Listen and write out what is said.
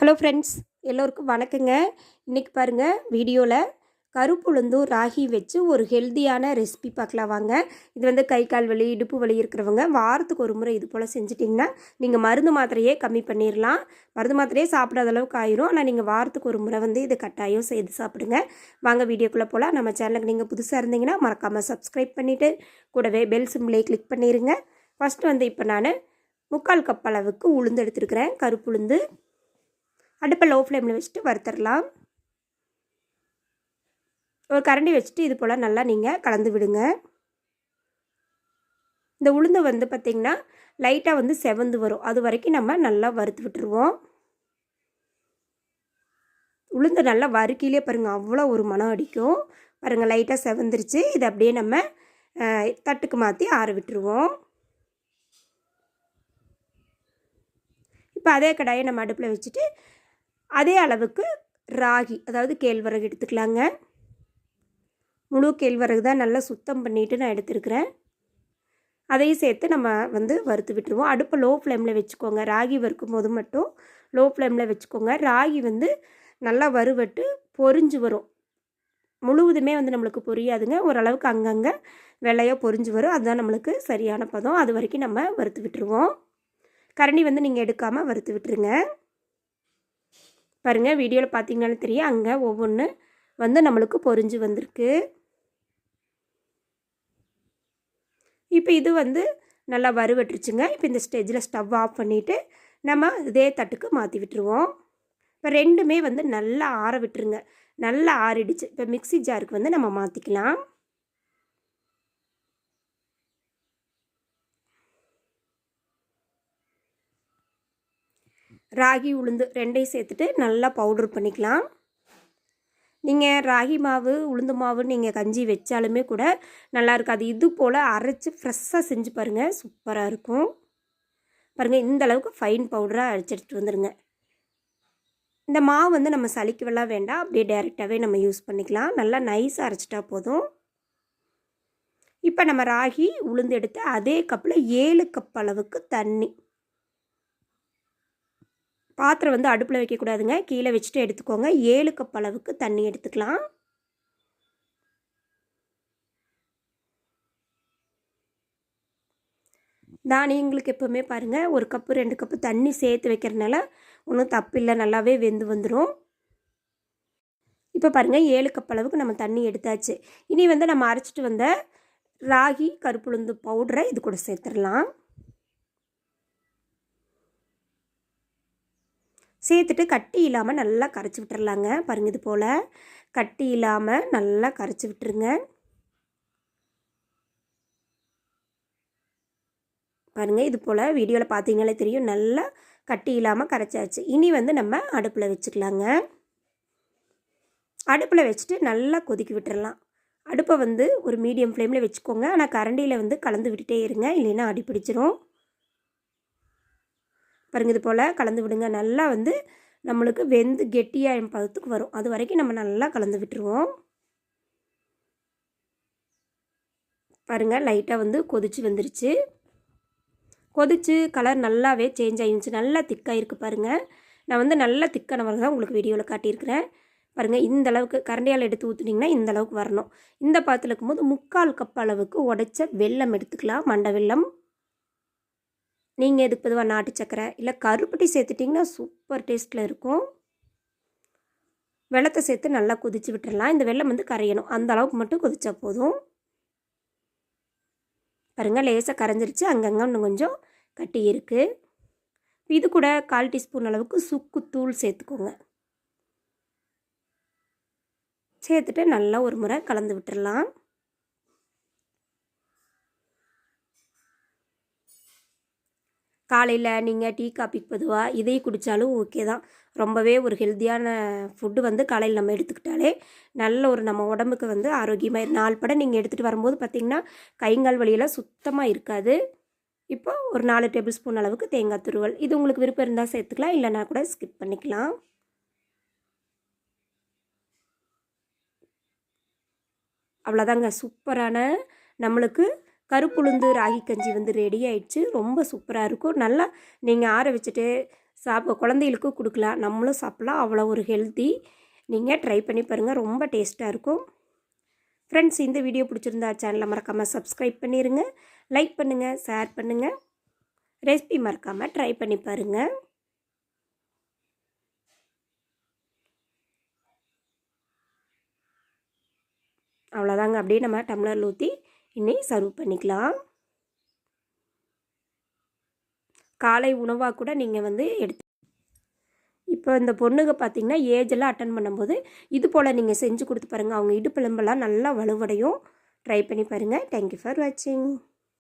Hello friends எல்லோருக்கும் வணக்கங்க. இன்றைக்கி பாருங்கள் வீடியோவில் கருப்புளுந்தும் ராகி வச்சு ஒரு ஹெல்த்தியான ரெசிபி பார்க்கலாம் வாங்க. இது வந்து கை கால் வலி இடுப்பு வலி இருக்கிறவங்க வாரத்துக்கு ஒரு முறை இது போல் செஞ்சிட்டிங்கன்னா நீங்கள் மருந்து மாத்திரையே கம்மி பண்ணிடலாம் மருந்து மாத்திரையே சாப்பிடாத அளவுக்கு ஆயிரும். ஆனால் நீங்கள் வாரத்துக்கு ஒரு முறை வந்து இது கட்டாயம் செய்து சாப்பிடுங்க. வாங்க வீடியோக்குள்ளே போகலாம் நம்ம சேனலுக்கு நீங்கள் புதுசாக இருந்தீங்கன்னா மறக்காமல் சப்ஸ்கிரைப் பண்ணிவிட்டு கூடவே பெல் சிம்பிளே கிளிக் பண்ணிடுங்க ஃபஸ்ட்டு வந்து இப்போ நான் முக்கால் கப் அளவுக்கு உளுந்து எடுத்துருக்கிறேன். கருப்புளுந்து அடுப்பை லோ ஃப்ளேமில் வச்சுட்டு வறுத்துடலாம் ஒரு கரண்டி வச்சுட்டு இது போல் நல்லா நீங்கள் கலந்து விடுங்க. இந்த உளுந்து வந்து பார்த்திங்கன்னா லைட்டாக வந்து செவந்து வரும். அது வரைக்கும் நம்ம நல்லா வறுத்து விட்டுருவோம். உளுந்து நல்லா வறுக்கிலே பாருங்கள் அவ்வளோ ஒரு மனம் அடிக்கும். பாருங்கள் லைட்டாக செவந்துருச்சு. இதை அப்படியே நம்ம தட்டுக்கு மாற்றி ஆற விட்டுருவோம். இப்போ அதே கடாயை நம்ம அடுப்பில் வச்சுட்டு அதே அளவுக்கு ராகி அதாவது கேழ்வரகு எடுத்துக்கலாங்க. முழு கேழ்வரகு தான் நல்லா சுத்தம் பண்ணிவிட்டு நான் எடுத்துருக்கிறேன். அதையும் சேர்த்து நம்ம வந்து வறுத்து விட்டுருவோம். அடுப்பை லோ ஃப்ளேமில் வச்சுக்கோங்க. ராகி வறுக்கும் போது மட்டும் லோ ஃப்ளேமில் வச்சுக்கோங்க. ராகி வந்து நல்லா வறுவட்டு பொறிஞ்சு வரும். முழுவதுமே வந்து நம்மளுக்கு பொரியாதுங்க. ஓரளவுக்கு அங்கங்கே வெள்ளையாக பொரிஞ்சு வரும். அதுதான் நம்மளுக்கு சரியான பதம். அது வரைக்கும் நம்ம வறுத்து விட்டுருவோம். கரண்டி வந்து நீங்கள் எடுக்காமல் வறுத்து விட்டுருங்க. பாருங்கள் வீடியோவில் பார்த்தீங்கனாலும் தெரியும். அங்கே ஒவ்வொன்று வந்து நம்மளுக்கு பொறிஞ்சு வந்திருக்கு. இப்போ இது வந்து நல்லா வறுவட்டுருச்சுங்க. இப்போ இந்த ஸ்டேஜில் ஸ்டவ் ஆஃப் பண்ணிவிட்டு நம்ம இதே தட்டுக்கு மாற்றி விட்டுருவோம். இப்போ ரெண்டுமே வந்து நல்லா ஆற விட்டுருங்க. நல்லா ஆறிடுச்சு. இப்போ மிக்சி ஜாருக்கு வந்து நம்ம மாற்றிக்கலாம் ராகி உளுந்து ரெண்டையும் சேர்த்துட்டு நல்லா பவுடர் பண்ணிக்கலாம். நீங்கள் ராகி மாவு உளுந்து மாவு நீங்கள் கஞ்சி வச்சாலுமே கூட நல்லா இருக்காது இது போல் அரைச்சி ஃப்ரெஷ்ஷாக செஞ்சு பாருங்கள் சூப்பராக இருக்கும். பாருங்கள் இந்த அளவுக்கு ஃபைன் பவுடராக அரைச்சி வந்துடுங்க இந்த மாவு வந்து நம்ம சளிக்கவெல்லாம் வேண்டாம். அப்படியே டேரெக்டாகவே நம்ம யூஸ் பண்ணிக்கலாம். நல்லா நைஸாக அரைச்சிட்டா போதும். இப்போ நம்ம ராகி உளுந்து எடுத்து அதே கப்பில் ஏழு கப் அளவுக்கு தண்ணி பாத்திரம் வந்து அடுப்பில் வைக்கக்கூடாதுங்க. கீழே வச்சுட்டு எடுத்துக்கோங்க. ஏழு கப் அளவுக்கு தண்ணி எடுத்துக்கலாம். தானியங்களுக்கு எப்போவுமே பாருங்கள் ஒரு கப்பு ரெண்டு கப்பு தண்ணி சேர்த்து வைக்கிறதுனால ஒன்றும் தப்பு இல்லை நல்லாவே வெந்து வந்துடும் இப்போ பாருங்கள் ஏழு கப் அளவுக்கு நம்ம தண்ணி எடுத்தாச்சு. இனி வந்து நம்ம அரைச்சிட்டு வந்த ராகி கருப்புளுந்து பவுடரை இது கூட சேர்த்துடலாம். சேர்த்துட்டு கட்டி இல்லாமல் நல்லா கரைச்சி விட்டுறலாங்க. பாருங்கள் இது போல். கட்டி இல்லாமல் நல்லா கரைச்சி விட்டுருங்க. பாருங்கள் இது போல் வீடியோவில் பார்த்தீங்களே தெரியும். நல்லா கட்டி இல்லாமல் கரைச்சாச்சு. இனி வந்து நம்ம அடுப்பில் வச்சுக்கலாங்க. அடுப்பில் வச்சுட்டு நல்லா கொதிக்க விட்டுறலாம். அடுப்பை வந்து ஒரு மீடியம் ஃப்ளேமில் வச்சுக்கோங்க. ஆனால் கரண்டியில் வந்து கலந்து விட்டுட்டே இருங்க. இல்லைன்னா அடி பிடிச்சிரும் பாருங்கள் இது போல் கலந்து விடுங்க. நல்லா வந்து நம்மளுக்கு வெந்து கெட்டியாக பதத்துக்கு வரும். அது வரைக்கும் நம்ம நல்லா கலந்து விட்டுருவோம். பாருங்கள் லைட்டாக வந்து கொதிச்சு வந்துருச்சு. கொதிச்சு கலர் நல்லாவே சேஞ்ச் ஆகிருந்துச்சு நல்லா திக்காக இருக்குது பாருங்கள் நான் வந்து நல்லா திக்கான தான் உங்களுக்கு வீடியோவில் காட்டியிருக்கிறேன். பாருங்கள் இந்த அளவுக்கு கரண்டியால் எடுத்து ஊற்றுனீங்கன்னா இந்த அளவுக்கு வரணும். இந்த பாத்தில் இருக்கும்போது முக்கால் கப் அளவுக்கு உடைச்ச வெள்ளம் எடுத்துக்கலாம். மண்டை வெல்லம். நீங்கள் எதுக்கு பொதுவாக நாட்டு சக்கரை? இல்லை கருப்பட்டி சேர்த்துட்டிங்கன்னா சூப்பர் டேஸ்ட்டில் இருக்கும். வெள்ளத்தை சேர்த்து நல்லா கொதித்து விட்டுடலாம் இந்த வெள்ளம் வந்து கரையணும். அந்த அளவுக்கு மட்டும் கொதிச்சா போதும். பாருங்கள் லேசாக கரைஞ்சிருச்சு. அங்கங்கே இன்னும் கொஞ்சம் கட்டி இருக்குது இது கூட கால் டீஸ்பூன் அளவுக்கு சுக்கு தூள் சேர்த்துக்கோங்க. சேர்த்துட்டு நல்லா ஒரு முறை கலந்து விட்டுடலாம் காலையில் நீங்கள் டீ காப்பி பொதுவாக இதை குடித்தாலும் ஓகே தான். ரொம்பவே ஒரு ஹெல்த்தியான ஃபுட்டு வந்து காலையில் நம்ம எடுத்துக்கிட்டாலே நல்ல ஒரு நம்ம உடம்புக்கு வந்து ஆரோக்கியமாக நாள் படம் நீங்கள் எடுத்துகிட்டு வரும்போது பார்த்திங்கன்னா கைங்கால் வழியெல்லாம் சுத்தமாக இருக்காது. இப்போ ஒரு நாலு டேபிள் ஸ்பூன் அளவுக்கு தேங்காய் துருவல். இது உங்களுக்கு விருப்பம் இருந்தால் சேர்த்துக்கலாம் இல்லைனா கூட ஸ்கிப் பண்ணிக்கலாம். அவ்வளோதாங்க சூப்பரான நம்மளுக்கு கருப்புளுந்து ராகி கஞ்சி வந்து ரெடி ஆயிடுச்சு. ரொம்ப சூப்பராக இருக்கும். நல்லா நீங்கள் ஆற வச்சுட்டு சாப்ப குழந்தைகளுக்கும் கொடுக்கலாம். நம்மளும் சாப்பிட்லாம். அவ்வளோ ஒரு ஹெல்த்தி நீங்கள் ட்ரை பண்ணி பாருங்கள் ரொம்ப டேஸ்ட்டாக இருக்கும். ஃப்ரெண்ட்ஸ் இந்த வீடியோ பிடிச்சிருந்தா சேனலை மறக்காமல் சப்ஸ்கிரைப் பண்ணிடுங்க லைக் பண்ணுங்கள் ஷேர் பண்ணுங்கள் ரெசிபி மறக்காமல் ட்ரை பண்ணி பாருங்கள் அவ்வளோதாங்க. அப்படியே நம்ம டம்ளரில் ஊற்றி இன்னைக்கு சர்வ் பண்ணிக்கலாம். காலை உணவாக கூட நீங்கள் வந்து எடுத்து இப்போ இந்த பொண்ணுங்க பார்த்தீங்கன்னா ஏஜெல்லாம் அட்டன் பண்ணும்போது இது போல் நீங்கள் செஞ்சு கொடுத்து பாருங்கள் அவங்க இடுப்பெலும்பெல்லாம் நல்லா வலுவடையும். ட்ரை பண்ணி பாருங்கள் தேங்க்யூ ஃபார் வாட்சிங்